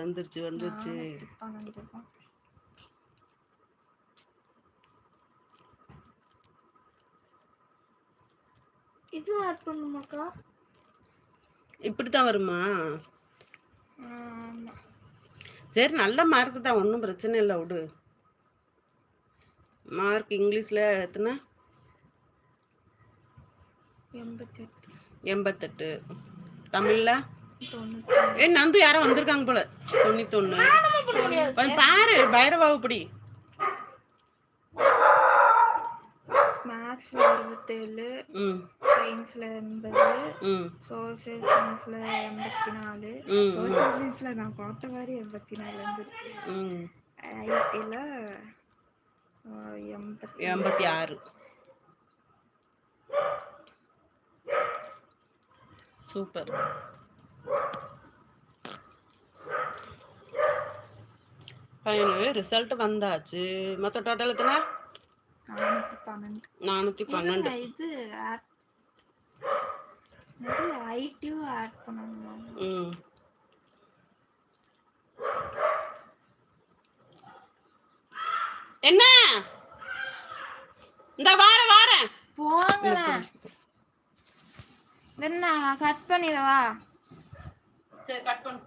வந்துருச்சு வந்துருச்சு தான் இது ஆட் பண்ணுமாக்கா? இப்படித்தான் வருமா? ஆமா. சரி நல்ல மார்க் தான் ஒன்றும் பிரச்சனை இல்லை விடு. மார்க் இங்கிலீஷில் எத்தனை? எண்பத்தி எட்டு எண்பத்தெட்டு. தமிழில்? ஏ நந்து யாரோ வந்திருக்காங்க போல. தொண்ணூத்தொன்று கொஞ்சம் பாரு பைரவாவு இப்படி மேத்ஸ்ல அறுபத்தேழு சயின்ஸ்ல எண்பது சோசியல் சயின்ஸ்ல எண்பத்தி நாலு சோசியல் சயின்ஸ்ல நான் பார்த்த மாதிரி எண்பத்தி நாலு ம். ஐடில எண்பத்தி எண்பத்தி ஆறு. சூப்பர். பையனு ரிசல்ட் வந்தாச்சு. மொத்த டோட்டல் எத்தனை? நானூத்தி பன்னெண்டு. இது? ஐடியும் ஆட் பண்ணணுமா? ம். என்ன? இந்த வார வாரேன் போங்களேன் என்ன கட் பண்ணிடவா? சரி கட் பண்ணு.